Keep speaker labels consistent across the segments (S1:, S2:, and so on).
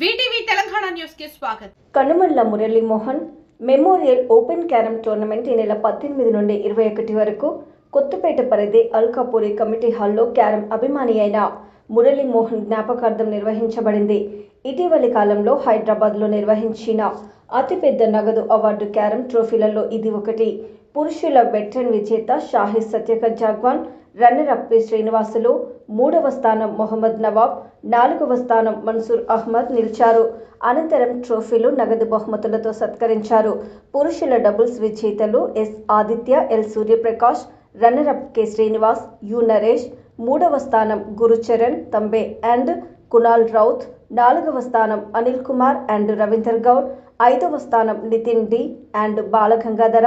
S1: VTV Telangana న్యూస్కి స్వాగతం.
S2: Kanumalla Muralimohan memorial open carrom tournament ఈ నెల పద్దెనిమిది నుండి ఇరవై ఒకటి వరకు కొత్తపేట పరిధి అల్కాపూరి కమిటీ హాల్లో క్యారమ్ అభిమాని అయిన మురళీమోహన్ జ్ఞాపకార్థం నిర్వహించబడింది. ఇటీవలి కాలంలో హైదరాబాద్లో నిర్వహించిన అతిపెద్ద నగదు అవార్డు క్యారమ్ ట్రోఫీలలో ఇది ఒకటి. పురుషుల వెట్రన్ విజేత Shahi Satyakar Jagwan runner up P Srinivasulu మూడవ స్థానం మొహమ్మద్ నవాబ్ నాలుగవ స్థానం మన్సూర్ అహ్మద్ నిలిచారు. అనంతరం ట్రోఫీలు నగదు బహుమతులతో సత్కరించారు. పురుషుల డబుల్స్ విజేతలు S Aditya L Suryaprakash runner up K Srinivas U Naresh మూడవ స్థానం గురుచరణ్ తంబే అండ్ కునాల్ రౌత్ నాలుగవ స్థానం అనిల్ కుమార్ అండ్ రవీందర్ గౌడ్ ఐదవ స్థానం నితిన్ డి అండ్ బాలగంగాధర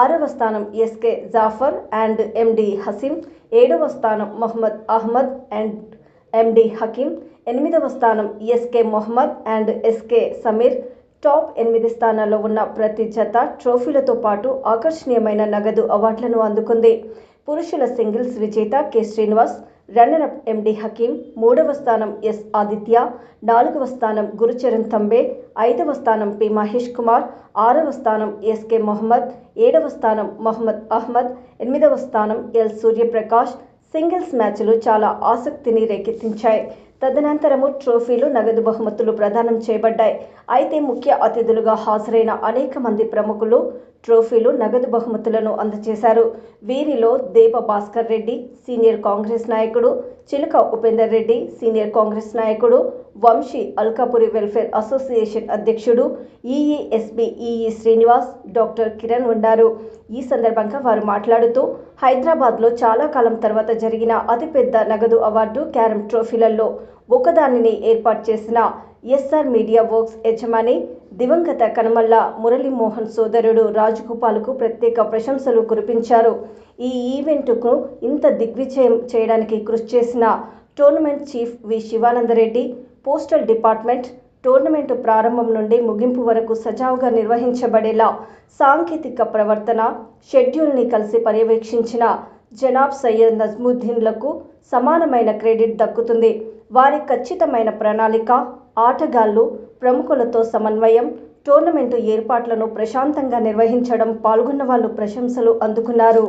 S2: ఆరవ స్థానం SK Jafar and MD Haseem ఏడవ స్థానం మొహమ్మద్ అహ్మద్ అండ్ ఎండి హకీం ఎనిమిదవ స్థానం SK Mohammed and SK Sameer top ఎనిమిది స్థానాల్లో ఉన్న ప్రతి జత ట్రోఫీలతో పాటు ఆకర్షణీయమైన నగదు అవార్డులను అందుకుంది. పురుషుల సింగిల్స్ విజేత K Srinivas runner up MD Hakim మూడవ స్థానం ఎస్ ఆదిత్య నాలుగవ స్థానం గురుచరణ్ తంబే ఐదవ స్థానం పి మహేష్ కుమార్ ఆరవ స్థానం ఎస్కే మొహమ్మద్ ఏడవ స్థానం మొహమ్మద్ అహ్మద్ ఎనిమిదవ స్థానం ఎల్ సూర్యప్రకాష్ సింగిల్స్ మ్యాచ్లు చాలా ఆసక్తిని రేకెత్తించాయి. తదనంతరము ట్రోఫీలు నగదు బహుమతులు ప్రదానం చేయబడ్డాయి. అయితే ముఖ్య అతిథులుగా హాజరైన అనేక మంది ప్రముఖులు ట్రోఫీలు నగదు బహుమతులను అందజేశారు. వీరిలో దేప భాస్కర్ రెడ్డి సీనియర్ కాంగ్రెస్ నాయకుడు చిలుక ఉపేందర్ రెడ్డి సీనియర్ కాంగ్రెస్ నాయకుడు వంశీ అల్కాపురి వెల్ఫేర్ అసోసియేషన్ అధ్యక్షుడు EESB EE Srinivas doctor Kiran ఉన్నారు. ఈ సందర్భంగా వారు మాట్లాడుతూ హైదరాబాద్లో చాలా కాలం తర్వాత జరిగిన అతిపెద్ద నగదు అవార్డు క్యారమ్ ట్రోఫీలలో ఒకదానిని ఏర్పాటు చేసిన ఎస్ఆర్ మీడియా వర్క్స్ యజమాని దివంగత కనమల్ల మురళీమోహన్ సోదరుడు రాజగోపాల్కు ప్రత్యేక ప్రశంసలు కురిపించారు. ఈ ఈవెంట్కు ఇంత దిగ్విజయం చేయడానికి కృషి చేసిన tournament chief V Sivanandareddy postal department tournament ప్రారంభం నుండి ముగింపు వరకు సజావుగా నిర్వహించబడేలా సాంకేతిక ప్రవర్తన షెడ్యూల్ని కలిసి పర్యవేక్షించిన జనాబ్ సయ్యద్ నజ్ముద్దీన్లకు సమానమైన క్రెడిట్ దక్కుతుంది. వారి ఖచ్చితమైన ప్రణాళిక ఆటగాళ్ళు ప్రముఖులతో సమన్వయం టోర్నమెంటు ఏర్పాట్లను ప్రశాంతంగా నిర్వహించడం పాల్గొన్న వాళ్ళు ప్రశంసలు అందుకున్నారు.